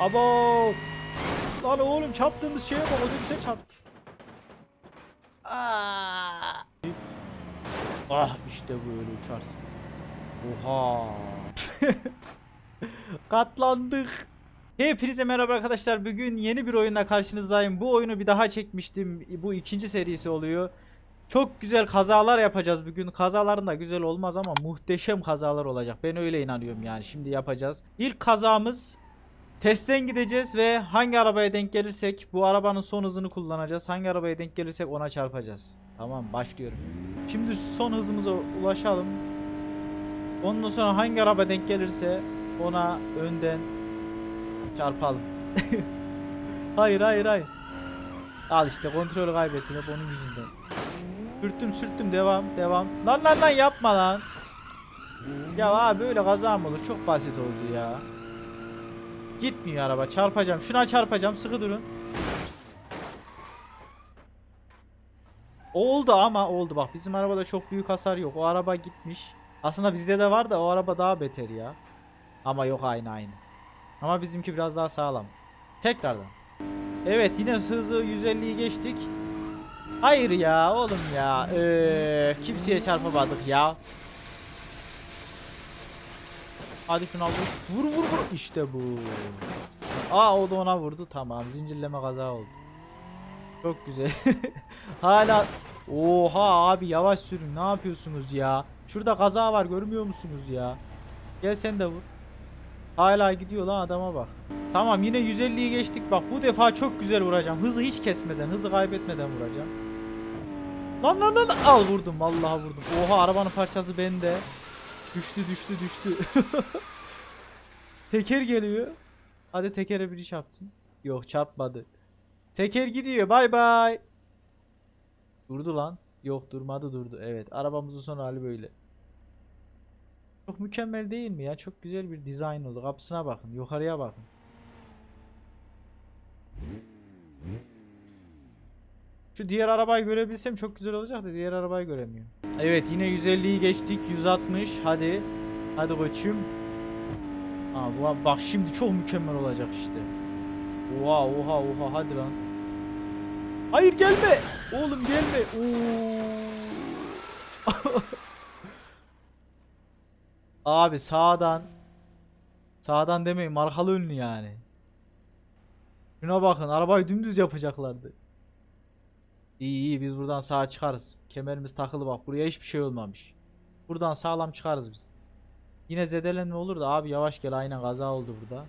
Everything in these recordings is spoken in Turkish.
Abo. Lan oğlum çarptığımız şeye bak otobüse çarptı. Aa. Ah işte böyle uçarsın. Oha. Katlandık. Hepinize merhaba arkadaşlar. Bugün yeni bir oyunla karşınızdayım. Bu oyunu bir daha çekmiştim. Bu ikinci serisi oluyor. Çok güzel kazalar yapacağız bugün. Kazaların da güzel olmaz ama muhteşem kazalar olacak. Ben öyle inanıyorum yani. Şimdi yapacağız. İlk kazamız testten gideceğiz ve hangi arabaya denk gelirsek bu arabanın son hızını kullanacağız. Hangi arabaya denk gelirsek ona çarpacağız. Tamam başlıyorum. Şimdi son hızımıza ulaşalım. Ondan sonra hangi araba denk gelirse ona önden çarpalım. hayır hayır hayır. Al işte kontrolü kaybettim hep onun yüzünden. Sürttüm sürttüm devam devam. Lan lan lan yapma lan. Ya abi böyle kaza mı olur? Çok basit oldu ya. Gitmiyor araba çarpacağım. Şuna çarpacağım sıkı durun. Oldu ama oldu bak bizim arabada çok büyük hasar yok. O araba gitmiş. Aslında bizde de var da o araba daha beter ya. Ama yok aynı aynı. Ama bizimki biraz daha sağlam. Tekrardan. Evet yine hızı 150'yi geçtik. Hayır ya oğlum ya. Ee, kimseye çarpamadık ya. Hadi şuna vur. Vur vur vur. İşte bu. Aa o da ona vurdu. Tamam zincirleme kaza oldu. Çok güzel. Hala Oha abi yavaş sürün. Ne yapıyorsunuz ya? Şurada kaza var görmüyor musunuz ya? Gel sen de vur. Hala gidiyor lan adama bak. Tamam yine 150'yi geçtik bak. Bu defa çok güzel vuracağım. Hızı hiç kesmeden, hızı kaybetmeden vuracağım. Lan lan lan al vurdum vallahi vurdum. Oha arabanın parçası bende. Düştü düştü düştü. teker geliyor. Hadi tekere bir iş yapsın. Yok çarpmadı. Teker gidiyor bay bay. Durdu lan. Yok durmadı durdu. Evet arabamızın son hali böyle. Çok mükemmel değil mi ya? Çok güzel bir dizayn oldu. Kapısına bakın. Yukarıya bakın. Şu diğer arabayı görebilsem çok güzel olacak da diğer arabayı göremiyorum. Evet yine 150'yi geçtik. 160. Hadi. Hadi koçum. Aa, bu, bak şimdi çok mükemmel olacak işte. Oha oha oha hadi lan. Hayır gelme. Oğlum gelme. Abi sağdan sağdan demeyin markalı önlü yani. Şuna bakın arabayı dümdüz yapacaklardı. İyi iyi biz buradan sağa çıkarız. Kemerimiz takılı bak buraya hiçbir şey olmamış. Buradan sağlam çıkarız biz. Yine zedelenme olur da abi yavaş gel aynen kaza oldu burada.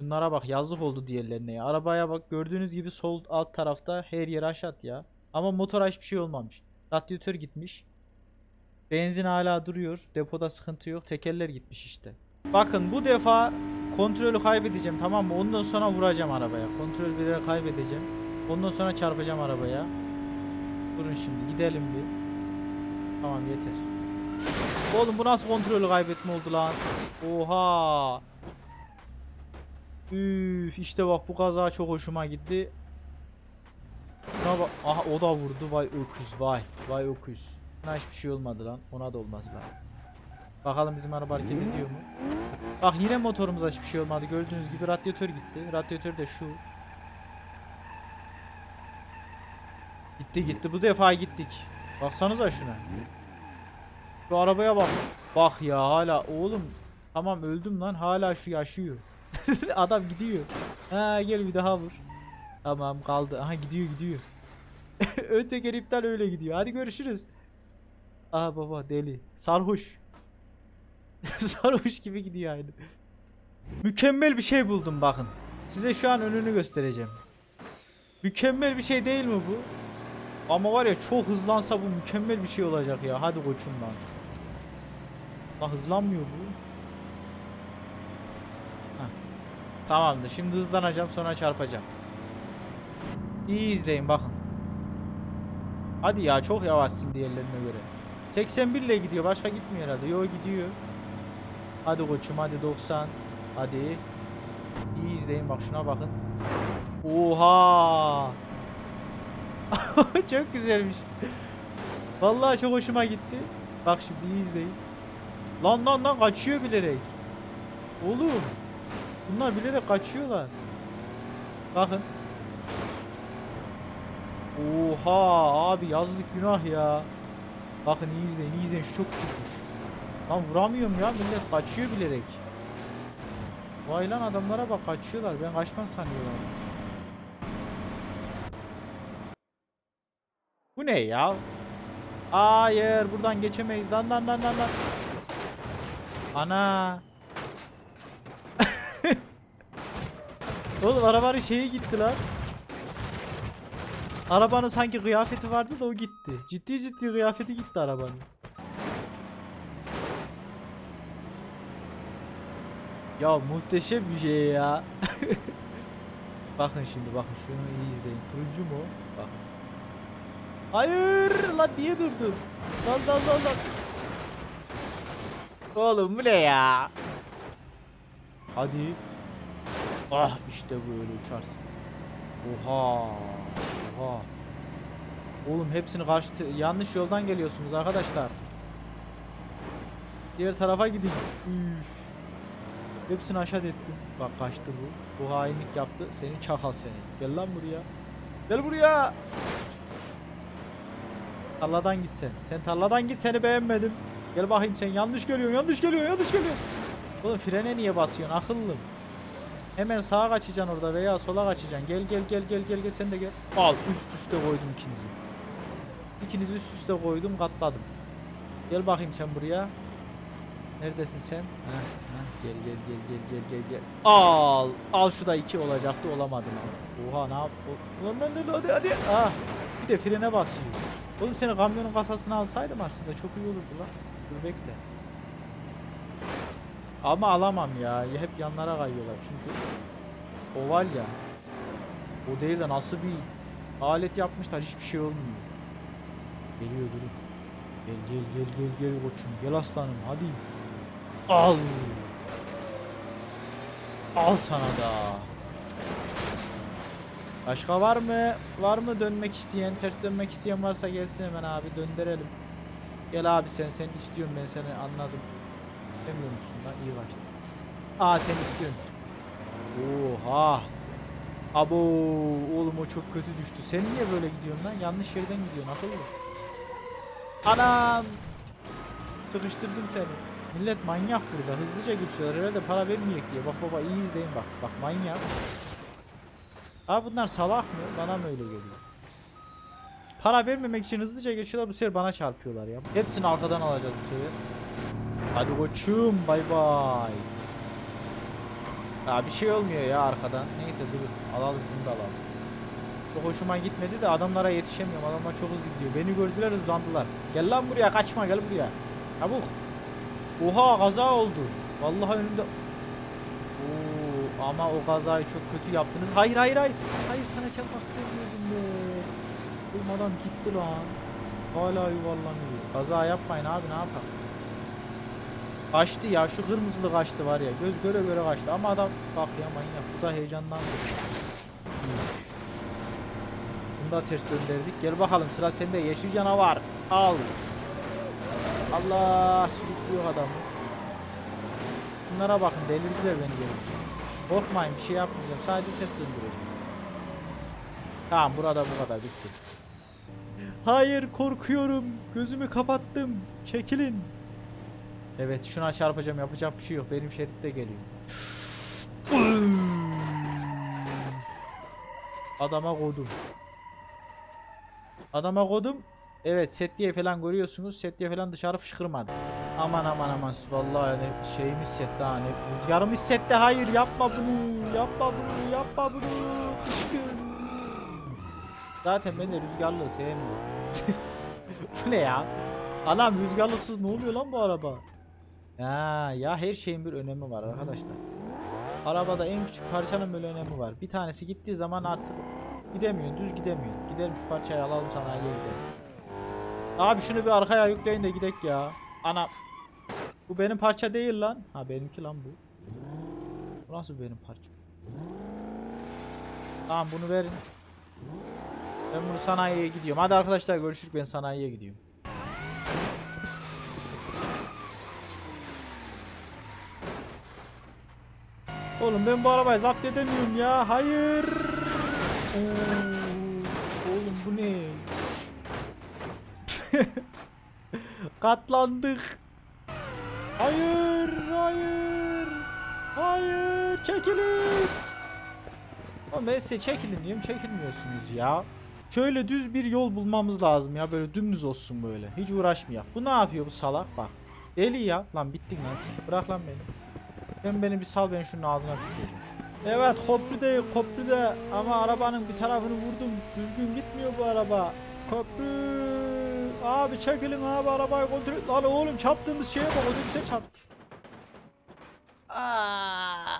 Bunlara bak yazık oldu diğerlerine ya. Arabaya bak gördüğünüz gibi sol alt tarafta her yer aşat ya. Ama motora hiçbir şey olmamış. Radyatör gitmiş. Benzin hala duruyor. Depoda sıkıntı yok. Tekerler gitmiş işte. Bakın bu defa kontrolü kaybedeceğim tamam mı? Ondan sonra vuracağım arabaya. Kontrol bir kaybedeceğim. Ondan sonra çarpacağım arabaya. Durun şimdi gidelim bir. Tamam yeter. Oğlum bu nasıl kontrolü kaybetme oldu lan? Oha. Üf işte bak bu kaza çok hoşuma gitti. Şuna bak. Aha o da vurdu. Vay öküz vay. Vay öküz. Buna hiçbir şey olmadı lan. Ona da olmaz lan. Bakalım bizim araba hareket ediyor mu? Bak yine motorumuza hiçbir şey olmadı. Gördüğünüz gibi radyatör gitti. Radyatör de şu. Gitti gitti. Bu defa gittik. Baksanıza şuna. Şu arabaya bak. Bak ya hala oğlum. Tamam öldüm lan. Hala şu yaşıyor. Adam gidiyor. Ha gel bir daha vur. Tamam kaldı. Aha gidiyor gidiyor. Ön teker iptal öyle gidiyor. Hadi görüşürüz. Aha baba deli. Sarhoş. Sarhoş gibi gidiyor aynı. Mükemmel bir şey buldum bakın. Size şu an önünü göstereceğim. Mükemmel bir şey değil mi bu? Ama var ya çok hızlansa bu mükemmel bir şey olacak ya. Hadi koçum lan. Lan hızlanmıyor bu. Tamamdır. Şimdi hızlanacağım sonra çarpacağım. İyi izleyin bakın. Hadi ya çok yavaşsın diğerlerine göre. 81 ile gidiyor. Başka gitmiyor herhalde. Yo gidiyor. Hadi koçum hadi 90. Hadi. İyi izleyin bak şuna bakın. Oha. çok güzelmiş. Vallahi çok hoşuma gitti. Bak şimdi iyi izleyin. Lan lan lan kaçıyor bilerek. Oğlum. Bunlar bilerek kaçıyorlar. Bakın. Oha abi yazlık günah ya. Bakın iyi izleyin iyi izleyin şu çok küçükmüş. Lan vuramıyorum ya millet kaçıyor bilerek. Vay lan adamlara bak kaçıyorlar ben kaçmaz sanıyorlar. Bu ne ya? Hayır buradan geçemeyiz lan lan lan lan lan. Ana. Oğlum arabanın şeyi gitti lan. Arabanın sanki kıyafeti vardı da o gitti. Ciddi ciddi kıyafeti gitti arabanın. Ya muhteşem bir şey ya. bakın şimdi bakın şunu iyi izleyin. Turuncu mu? Bak. Hayır lan niye durdun? Lan lan lan lan. Oğlum bu ne ya? Hadi. Ah işte böyle uçarsın. Oha. Oha. Oğlum hepsini karşı yanlış yoldan geliyorsunuz arkadaşlar. Diğer tarafa gidin. Üf. Hepsini aşağı ettim. Bak kaçtı bu. Bu hainlik yaptı. Seni çakal seni. Gel lan buraya. Gel buraya. Tarladan git sen. Sen tarladan git seni beğenmedim. Gel bakayım sen yanlış geliyorsun yanlış geliyorsun yanlış geliyorsun. Oğlum frene niye basıyorsun akıllım. Hemen sağa kaçacaksın orada veya sola kaçacaksın. Gel gel gel gel gel gel sen de gel. Al üst üste koydum ikinizi. İkinizi üst üste koydum katladım. Gel bakayım sen buraya. Neredesin sen? Heh, heh, gel gel gel gel gel gel gel. Al. Al şu da iki olacaktı olamadın ama. Oha ne yap? Lan lan lan hadi hadi. Ah. Bir de frene basıyor. Oğlum seni kamyonun kasasına alsaydım aslında çok iyi olurdu lan. Dur bekle. Ama alamam ya. Hep yanlara kayıyorlar çünkü. Oval ya. O değil de nasıl bir alet yapmışlar hiçbir şey olmuyor. Geliyor durun. Gel gel gel gel gel koçum. Gel aslanım hadi. Al. Al sana da. Başka var mı? Var mı dönmek isteyen, ters dönmek isteyen varsa gelsin hemen abi döndürelim. Gel abi sen sen istiyorum ben seni anladım. İstemiyor musun lan? İyi kaçtı. Aa sen istiyorsun. Oha. Abo oğlum o çok kötü düştü. Sen niye böyle gidiyorsun lan? Yanlış yerden gidiyorsun akıllı. Anam. Sıkıştırdım seni. Millet manyak burada. Hızlıca geçiyorlar. Herhalde para vermeyecek diye. Bak baba iyi izleyin bak. Bak manyak. Abi bunlar salak mı? Bana mı öyle geliyor? Para vermemek için hızlıca geçiyorlar. Bu sefer bana çarpıyorlar ya. Hepsini arkadan alacağız bu sefer. Hadi koçum bay bay. Ya bir şey olmuyor ya arkadan. Neyse durun. Alalım şunu da alalım. Çok hoşuma gitmedi de adamlara yetişemiyorum. Adamlar çok hızlı gidiyor. Beni gördüler hızlandılar. Gel lan buraya kaçma gel buraya. Çabuk. Oha kaza oldu. Vallahi önümde. Ama o kazayı çok kötü yaptınız. Hayır hayır hayır. Hayır sana çarpmak istemiyordum be. Oğlum adam gitti lan. Hala yuvarlanıyor. Kaza yapmayın abi ne yapalım. Kaçtı ya şu kırmızılı kaçtı var ya göz göre göre kaçtı ama adam bak ya manyak bu da heyecanlandı. Bunu da ters döndürdük gel bakalım sıra sende yeşil canavar al. Allah sürüklüyor adamı. Bunlara bakın delirdiler beni gelip. Korkmayın bir şey yapmayacağım sadece test döndüreceğim. Tamam burada bu kadar bitti. Hayır korkuyorum gözümü kapattım çekilin. Evet şuna çarpacağım yapacak bir şey yok benim şeritte geliyor. Adama kodum. Adama kodum. Evet set diye falan görüyorsunuz. Set diye falan dışarı fışkırmadı. Aman aman aman vallahi yani şeyimiz sette hani rüzgarımız sette hayır yapma bunu yapma bunu yapma bunu Düşkün. Zaten ben de rüzgarlığı sevmiyorum. Bu ne ya? Anam rüzgarlıksız ne oluyor lan bu araba? Ya ya her şeyin bir önemi var arkadaşlar. Arabada en küçük parçanın böyle önemi var. Bir tanesi gittiği zaman artık gidemiyorsun, düz gidemiyorsun. Gidelim şu parçayı alalım sanayiye gidelim. Abi şunu bir arkaya yükleyin de gidek ya. Ana. Bu benim parça değil lan. Ha benimki lan bu. Bu nasıl benim parça? Tamam bunu verin. Ben bunu sanayiye gidiyorum. Hadi arkadaşlar görüşürüz ben sanayiye gidiyorum. Oğlum ben bu arabayı zapt edemiyorum ya. Hayır. Oo, oğlum bu ne? Katlandık. Hayır, hayır. Hayır, çekilin. Ama size çekilin diyorum, çekilmiyorsunuz ya. Şöyle düz bir yol bulmamız lazım ya, böyle dümdüz olsun böyle. Hiç uğraşmayak. Bu ne yapıyor bu salak bak. Deli ya. Lan bittin lan. Bırak lan beni. Sen beni bir sal ben şunun ağzına tüküreyim. Evet köprüde köprüde ama arabanın bir tarafını vurdum. Düzgün gitmiyor bu araba. Köprü. Abi çekilin abi arabayı kontrol et. Lan oğlum çarptığımız şeye bak otobüse çarptı. Aa.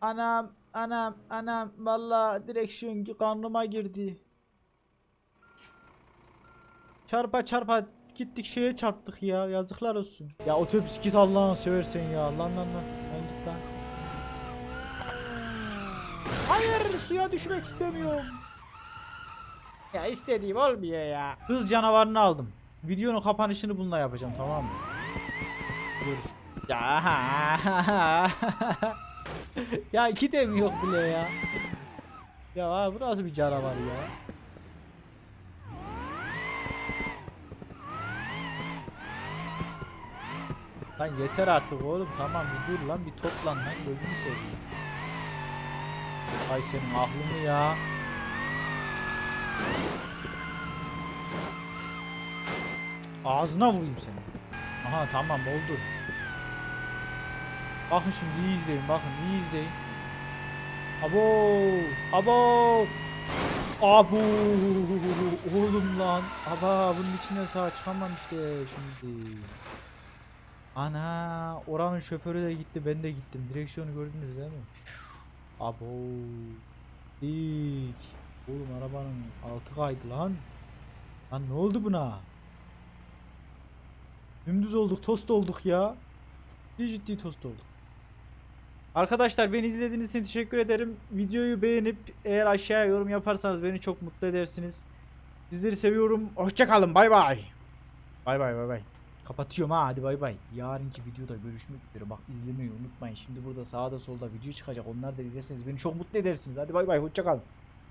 Anam anam anam valla direksiyon karnıma girdi. Çarpa çarpa gittik şeye çarptık ya yazıklar olsun. Ya otobüs git Allah'ını seversen ya lan lan lan lan git lan. Hayır suya düşmek istemiyorum. Ya istediğim olmuyor ya. Hız canavarını aldım. Videonun kapanışını bununla yapacağım tamam mı? Görüş. Ya. ya gidemiyor bile ya. Ya abi bu nasıl bir canavar ya? Lan yeter artık oğlum tamam bir dur lan bir toplan lan gözünü seveyim. Ay senin aklını ya. Ağzına vurayım seni. Aha tamam oldu. Bakın şimdi iyi izleyin bakın iyi izleyin. Abo! Abo! Abo! Oğlum lan. Aba bunun içinden sağ çıkamam işte şimdi. Ana oranın şoförü de gitti ben de gittim. Direksiyonu gördünüz değil mi? Abo. Dik. Oğlum arabanın altı kaydı lan. Lan ne oldu buna? Dümdüz olduk, tost olduk ya. Ciddi ciddi tost olduk. Arkadaşlar beni izlediğiniz için teşekkür ederim. Videoyu beğenip eğer aşağıya yorum yaparsanız beni çok mutlu edersiniz. Sizleri seviyorum. Hoşçakalın. Bay bay. Bay bay bay bay. Kapatıyorum ha hadi bay bay. Yarınki videoda görüşmek üzere. Bak izlemeyi unutmayın. Şimdi burada sağda solda video çıkacak. Onları da izlerseniz beni çok mutlu edersiniz. Hadi bay bay. Hoşçakalın.